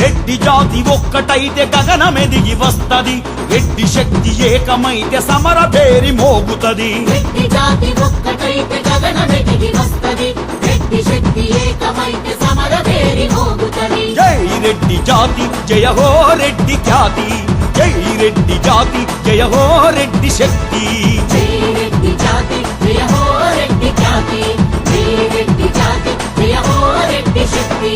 జాతి ఒక్కటైతే గగనమెదిగి వస్తది. రెడ్డి శక్తి ఏకమైతే సమర పేరి మోగుతది. రెడ్డి జాతి ఒక్కటైతే గగనమెదిగి వస్తది. రెడ్డి శక్తి ఏకమైతే సమర పేరి మోగుతది. జై రెడ్డి జాతి జయ హో రెడ్డి ఖ్యాతి జై రెడ్డి జాతి జయ హో రెడ్డి శక్తి. జై రెడ్డి జాతి జయ హో రెడ్డి ఖ్యాతి జై రెడ్డి జాతి జయ హో రెడ్డి శక్తి.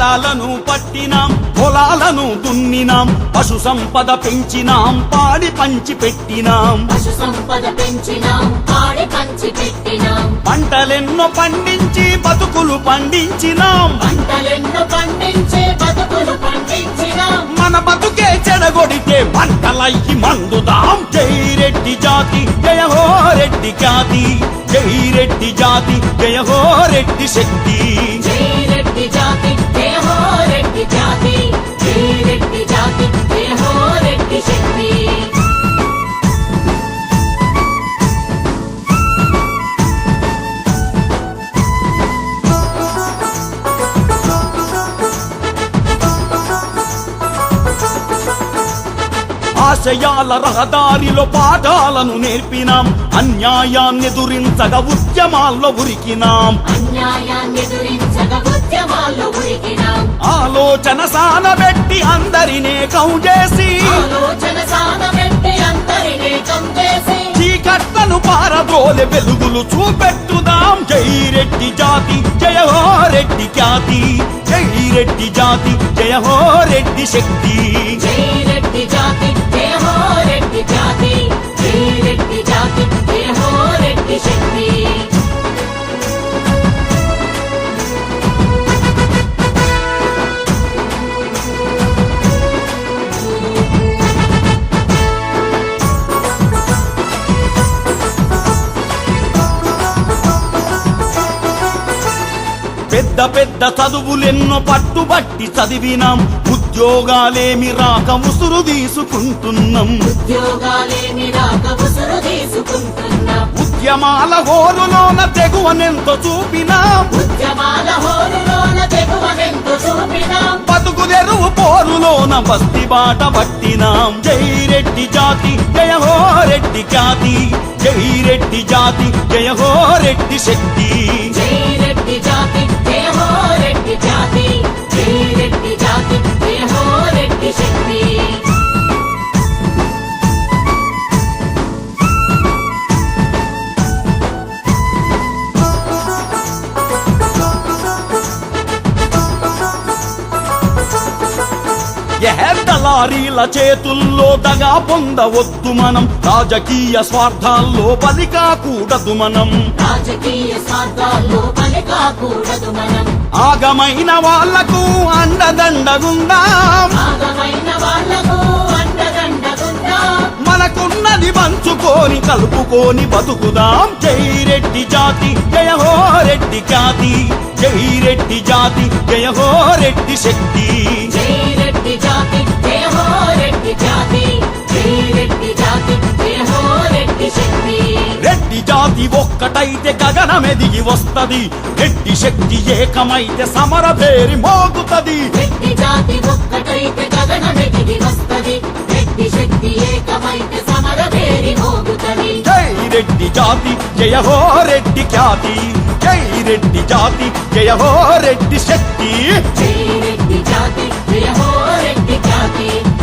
ఫలాలను పట్టినాం పొలాలను దున్నినాం పశు సంపద పెంచినాం పాడి పంచి పెట్టినాం. పశు సంపద పెంచినాం పాడి పంచి పెట్టినాం. పంటలెన్నో పండించి బతుకులు పండించినాం. పంటలెన్నో పండించే బతుకులు పండించినాం. మన బతుకే చెడగొడితే మంటలయ్యి మండుదాం జై రెడ్డి జాతి జయ హో రెడ్డి ఖ్యాతి జై రెడ్డి జాతి జయ హో రెడ్డి శక్తి. ఆశయాల రహదారిలో పాఠాలను నేర్పినాం. అన్యాయాన్ని ఎదురించగా ఉద్యమాల్లో ఉరికినాం. ఎదురించగ ఉద్యమాల్లో ఉరికినాం ఆలోచన సానబెట్టి అందరినే కౌజేసి ఆలోచన సానబెట్టి చీకట్లను వెలుగులు చూపెట్టుదాం. జై రెడ్డి జాతి జయ హో రెడ్డి ఖ్యాతి. జై రెడ్డి జాతి జయ హో రెడ్డి శక్తి. పెద్ద పెద్ద చదువులెన్నో పట్టుబట్టి చదివినాం. ఉద్యోగాలేమి రాక ఉసురు తీసుకుంటున్నాం. ఉద్యమాల హోరులోన తెగువనెంతో చూపినాం. బతుకు తెరువు పోరులోన బస్తి బాట పట్టినాం. జై రెడ్డి జాతి జయ హో రెడ్డి ఖ్యాతి జై రెడ్డి జాతి జయ హో రెడ్డి శక్తి. ఎహెద్దలారీల చేతుల్లో దగా పొందవద్దు మనం. రాజకీయ స్వార్థాల్లో బలి కాకూడదు మనం. రాజకీయ స్వార్థాల్లో బలి కాకూడదు మనం. ఆగమైన వాళ్ళకు అండదండగుందాం వాళ్ళకు మనకున్నది పంచుకొని కలుపుకొని బతుకుదాం. జై రెడ్డి జాతి జయ హో రెడ్డి ఖ్యాతి. జై రెడ్డి జాతి జయ హో రెడ్డి శక్తి. ఒకటైతే గగనమెదిగి వస్తది. ఎట్టి శక్తి ఏకమైతే సమర పేరి మోగుతది. వస్తది. ఎట్టి శక్తి ఏకమైతే సమర పేరి జై రెడ్డి జాతి జయ హో రెడ్డి ఖ్యాతి. జై రెడ్డి జాతి జయ హో రెడ్డి శక్తి. జై రెడ్డి జాతి జయ హో రెడ్డి ఖ్యాతి.